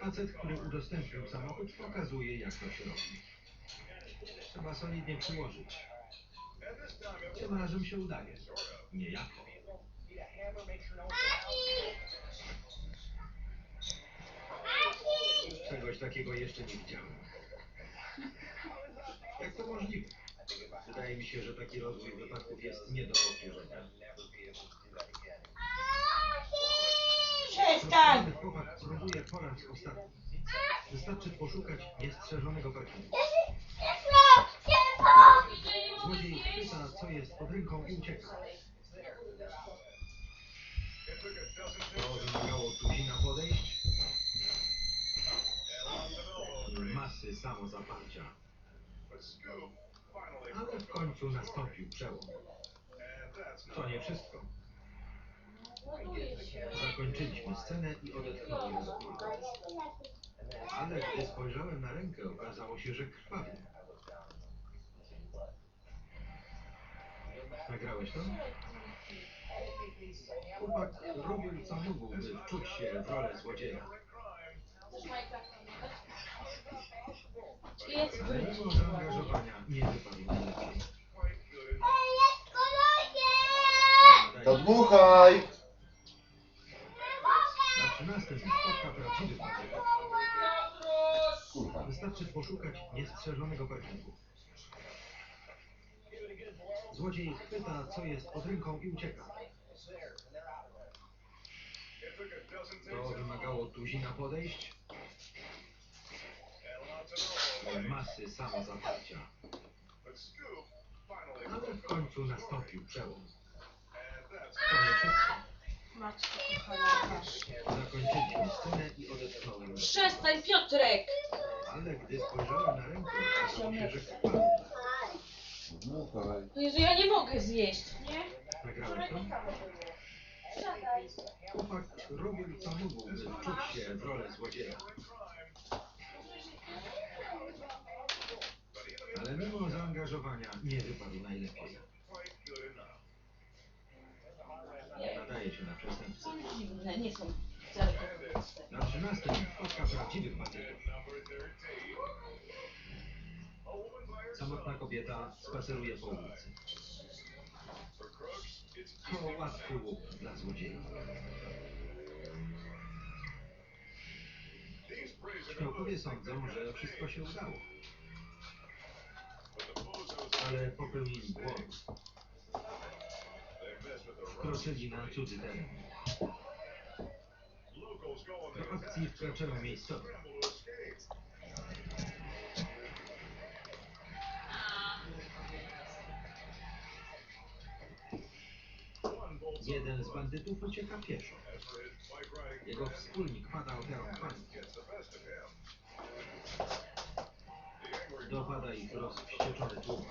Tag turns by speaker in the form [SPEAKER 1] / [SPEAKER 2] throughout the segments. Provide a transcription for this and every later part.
[SPEAKER 1] Facet, który udostępnił samochód, pokazuje, jak to się robi. Trzeba solidnie przyłożyć. Tym razem się udaje. Niejako. Czegoś takiego jeszcze nie widziałem. Jak to możliwe? Wydaje mi się, że taki rozwój wypadków jest nie do powtórzenia.
[SPEAKER 2] Przestań!
[SPEAKER 1] Chłopak próbuje po raz ostatni. Wystarczy poszukać niestrzeżonego parkingu. Złodziej chwyta, co jest pod ręką i ucieka. To wymagało tuzina podejść. Masy samozaparcia. Ale w końcu nastąpił przełom. To nie wszystko. Zakończyliśmy scenę i odetchnąłem z bólu. Ale gdy spojrzałem na rękę, okazało się, że krwawi. Nagrałeś to? Chłopak robił co mógł, by wczuć się w rolę złodzieja.
[SPEAKER 2] Jest
[SPEAKER 1] nie wypadł najlepiej.
[SPEAKER 3] To dmuchaj!
[SPEAKER 1] Na trzynastym spotka prawdziwych bandytów.
[SPEAKER 3] Kurwa.
[SPEAKER 1] Wystarczy poszukać niestrzeżonego parkingu. Złodziej chwyta, co jest pod ręką i ucieka. To wymagało tuzina podejść. Masy samozaparcia. Ale w końcu nastąpił przełom. To nie wszystko.
[SPEAKER 2] Matko kochana, masz.
[SPEAKER 1] Zakończyliśmy scenę i odetchnąłem.
[SPEAKER 2] Przestań, Piotrek!
[SPEAKER 1] Ale gdy spojrzałem na rękę, okazało się, że krwawi.
[SPEAKER 3] Dmuchaj.
[SPEAKER 2] Jezu, ja nie mogę zjeść, nie?
[SPEAKER 1] Nagrałeś to? Chłopak robił co mógł, by wczuć się w rolę złodzieja. Mimo zaangażowania nie wypadł najlepiej. Nadaje się na przestępcę.
[SPEAKER 2] Dziwne, nie są wcale takie proste.
[SPEAKER 1] Na trzynastym spotka prawdziwych bandytów. Samotna kobieta spaceruje po ulicy. To łatwy łup dla złodziei. Śmiałkowie sądzą, że wszystko się udało. Ale popełnili błąd. Wkroczyli na cudzy teren. Do akcji wkraczają miejscowi. Jeden z bandytów ucieka pieszo. Jego wspólnik pada ofiarą paniki. Dopada ich rozwścieczony tłum.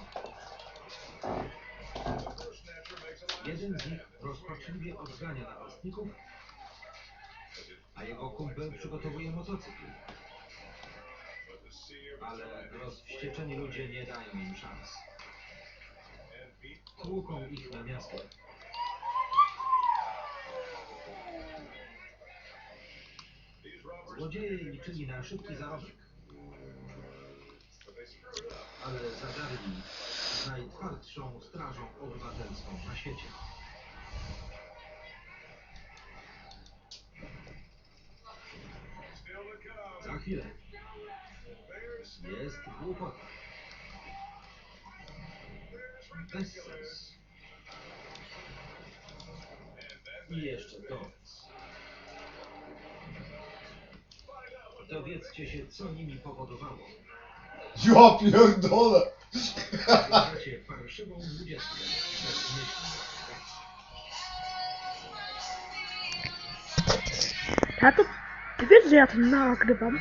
[SPEAKER 1] Jeden z nich rozpaczliwie odgania napastników, a jego kumpel przygotowuje motocykl. Ale rozwścieczeni ludzie nie dają im szans. Tłuką ich na miasto. Złodzieje liczyli na szybki zarobek. Ale zadarli z najtwardszą strażą obywatelską na świecie. Za chwilę. Jest głupota. Bezsens. I jeszcze to. Dowiedzcie się, co nimi powodowało. Я пердола. А тут теперь зря нагребом.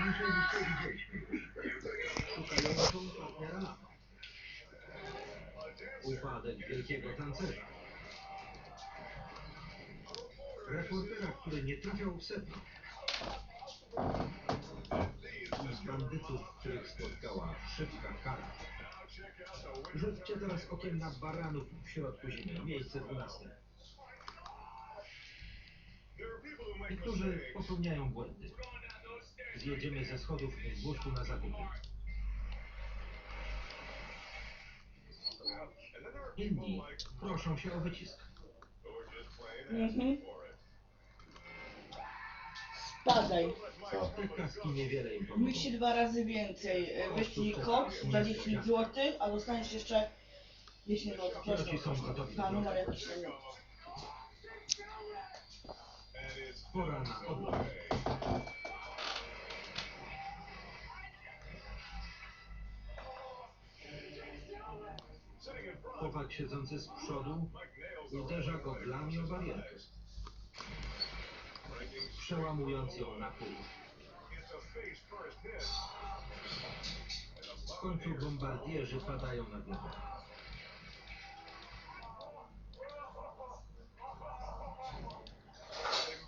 [SPEAKER 1] Upadek wielkiego tancerza. Reportera, który nie trafiał w sedno. Bandytów, których spotkała szybka kara. Rzućcie teraz okiem na baranów w środku zimy, miejsce 12. Niektórzy popełniają błędy. Zjedziemy ze schodów w buszu na zakupy. Inni proszą się o wycisk.
[SPEAKER 4] Mhm. Spadaj.
[SPEAKER 3] Co?
[SPEAKER 1] Niewiele im
[SPEAKER 4] się dwa razy więcej. E, Wyślij kod za 10 zł, a dostaniesz jeszcze 10 zł. Proszę.
[SPEAKER 1] Ci są gotowi.
[SPEAKER 4] Na numer jakiś tam.
[SPEAKER 1] Pora na. Chłopak siedzący z przodu uderza go dlami o barierkę, przełamując ją na pół. W końcu bombardierzy padają na głowę.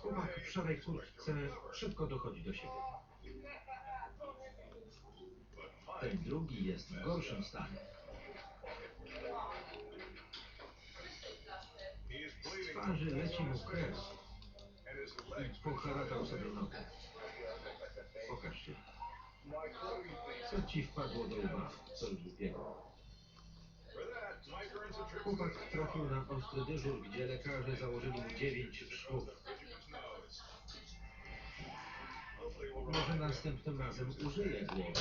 [SPEAKER 1] Chłopak w szarej kurtce szybko dochodzi do siebie. Ten drugi jest w gorszym stanie. Z twarzy leci mu krew i poharatał sobie nogę. Pokaż się. Co ci wpadło do łba? Coś głupiego. Chłopak trafił na ostry dyżur, gdzie lekarze założyli mu dziewięć szwów. Może następnym razem użyje głowy.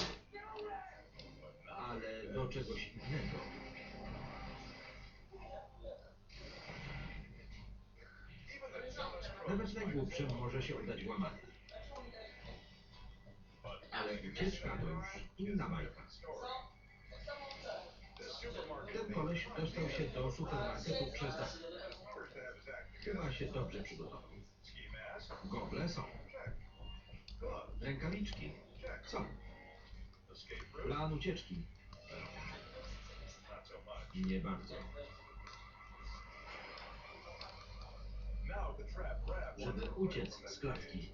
[SPEAKER 1] Ale do czegoś innego. Najgłupszym może się udać łamanie. Ale ucieczka to już inna bajka. Ten koleś dostał się do supermarketu przez dach. Chyba się dobrze przygotował. Gogle są. Rękawiczki są. Plan ucieczki nie bardzo. Żeby uciec z klatki,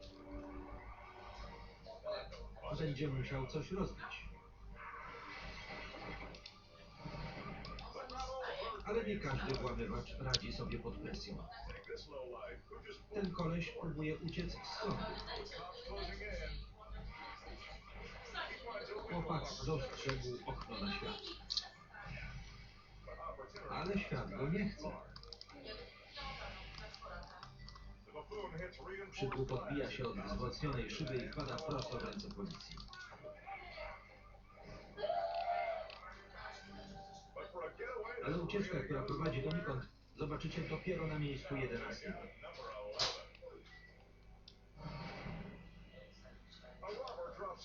[SPEAKER 1] będzie musiał coś rozbić. Ale nie każdy włamywacz radzi sobie pod presją. Ten koleś próbuje uciec z sądu. Chłopak dostrzegł okno na świat. Ale świat go nie chce. Przydług odbija się od wzmocnionej szyby i wpada prosto w ręce policji. Ale ucieczka, która prowadzi donikąd, zobaczycie dopiero na miejscu 11.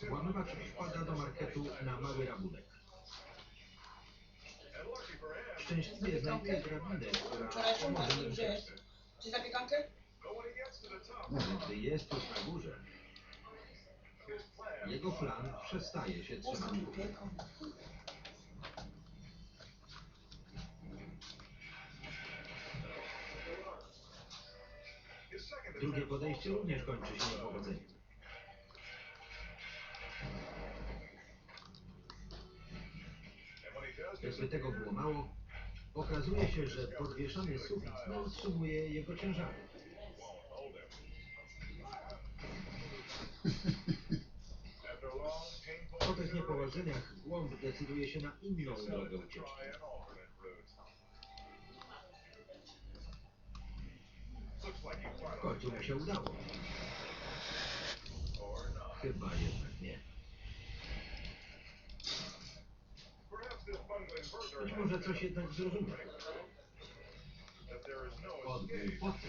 [SPEAKER 1] Włamywacz wpada do marketu na mały rabunek. Szczęśliwie znajduje drabinę, która pomoże mu.
[SPEAKER 4] Czy zapiekankę?
[SPEAKER 1] Gdy jest już na górze, jego plan przestaje się trzymać. Drugie podejście również kończy się niepowodzeniem. Jakby tego było mało, okazuje się, że podwieszony sufit nie utrzymuje jego ciężaru. Po tych niepowodzeniach głąb decyduje się na inną drogę ucieczki. W końcu mu się udało. Chyba jednak nie. Być może coś jednak zrozumiał. Od głupoty.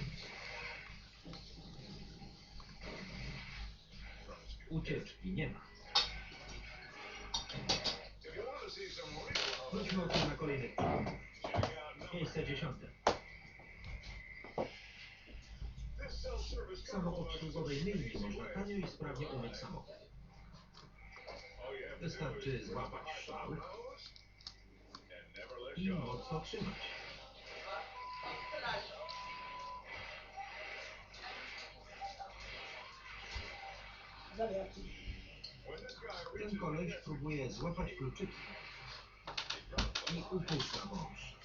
[SPEAKER 1] Ucieczki nie ma. Wróćmy o tym na kolejny Miejsce dziesiąte. W samoobsługowej myjni można tanio i sprawnie umyć samochód. Wystarczy złapać szał i mocno trzymać. Ten koleś próbuje złapać kluczyki i upuszcza wąż.